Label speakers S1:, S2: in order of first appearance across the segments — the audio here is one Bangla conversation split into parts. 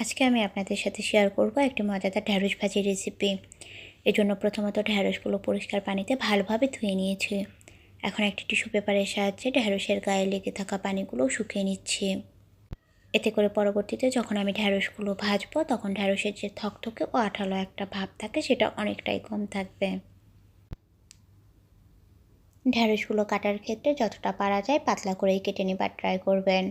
S1: আজকে আমি আপনাদের সাথে শেয়ার করব একটি মজাদার ঢ্যাঁড়স ভাজির রেসিপি এজন্য প্রথমত ঢ্যাঁড়সগুলো পরিষ্কার পানিতে ভালোভাবে ধুয়ে নিয়েছি। এখন একটি টিস্যু পেপারের সাহায্যে ঢ্যাঁড়সের গায়ে লেগে থাকা পানিগুলো শুকিয়ে নিচ্ছি। এতে করে পরবর্তীতে যখন আমি ঢ্যাঁড়সগুলো ভাজবো, তখন ঢ্যাঁড়সের যে থকথকে ও আঠালো একটা ভাব থাকে, সেটা অনেকটাই কম থাকবে। ঢ্যাঁড়সগুলো কাটার ক্ষেত্রে যতটা পারা যায় পাতলা করেই কেটে নেবার ট্রাই করবেন।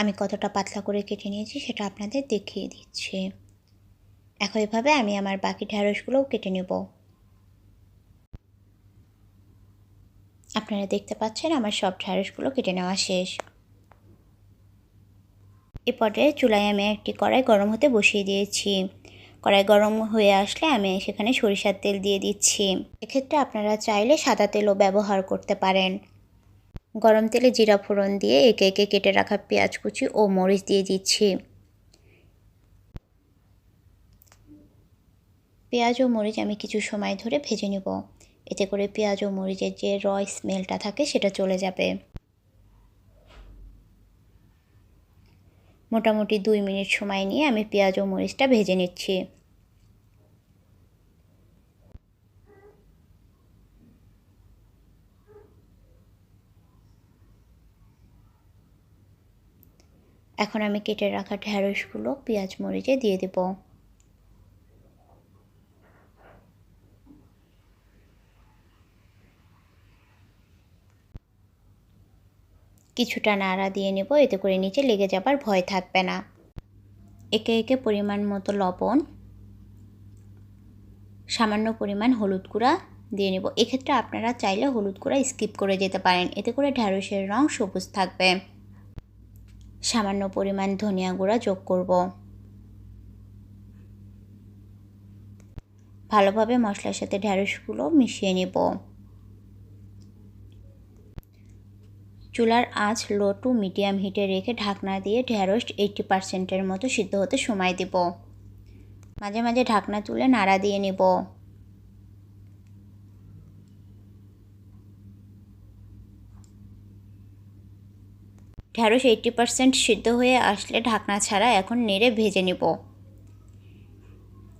S1: আমি কতটা পাতলা করে কেটে নিয়েছি সেটা আপনাদের দেখিয়ে দিচ্ছি। একইভাবে আমি আমার বাকি ঢ্যাঁড়সগুলোও কেটে নেব। আপনারা দেখতে পাচ্ছেন আমার সব ঢ্যাঁড়সগুলো কেটে নেওয়া শেষ। এ পর্যায়ে চুলায় আমি একটি কড়াই গরম হতে বসিয়ে দিয়েছি। কড়াই গরম হয়ে আসলে আমি সেখানে সরিষার তেল দিয়ে দিচ্ছি। এক্ষেত্রে আপনারা চাইলে সাদা তেলও ব্যবহার করতে পারেন। গরম তেলে জিরা ফোড়ন দিয়ে একে একে কেটে রাখা পেঁয়াজ কুচি ও মরিচ দিয়ে দিচ্ছি। পেঁয়াজ ও মরিচ আমি কিছু সময় ধরে ভেজে নেব। এতে করে পেঁয়াজ ও মরিচের যে র স্মেলটা থাকে সেটা চলে যাবে। মোটামুটি দুই মিনিট সময় নিয়ে আমি পেঁয়াজ ও মরিচটা ভেজে নিচ্ছি। এখন আমি কেটে রাখা ঢ্যাঁড়সগুলো পেঁয়াজ মরিচে দিয়ে দেব। কিছুটা নাড়া দিয়ে নেব, এতে করে নিচে লেগে যাবার ভয় থাকবে না। একে একে পরিমাণ মতো লবণ, সামান্য পরিমাণ হলুদ গুঁড়া দিয়ে নেব। এক্ষেত্রে আপনারা চাইলে হলুদ গুঁড়া স্কিপ করে যেতে পারেন, এতে করে ঢ্যাঁড়সের রং সবুজ থাকবে। সামান্য পরিমাণ ধনিয়া গুঁড়া যোগ করব। ভালোভাবে মশলার সাথে ঢ্যাঁড়সগুলো মিশিয়ে নেব। চুলার আঁচ লো টু মিডিয়াম হিটে রেখে ঢাকনা দিয়ে ঢ্যাঁড়স এইটটি পার্সেন্টের মতো সিদ্ধ হতে সময় দেব। মাঝে মাঝে ঢাকনা তুলে নাড়া দিয়ে নেব। ঢ্যাঁড়স এইটটি পারসেন্ট সিদ্ধ হয়ে আসলে ঢাকনা ছাড়া এখন নেড়ে ভেজে নেব।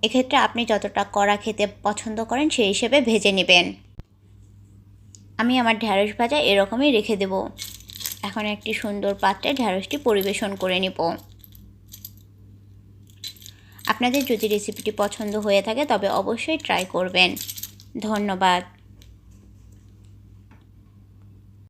S1: এক্ষেত্রে আপনি যতটা কড়া খেতে পছন্দ করেন সেই হিসেবে ভেজে নেবেন। আমি আমার ঢ্যাঁড়স ভাজা এরকমই রেখে দেব। এখন একটি সুন্দর পাত্রে ঢ্যাঁড়সটি পরিবেশন করে নেব। আপনাদের যদি রেসিপিটি পছন্দ হয়ে থাকে তবে অবশ্যই ট্রাই করবেন। ধন্যবাদ।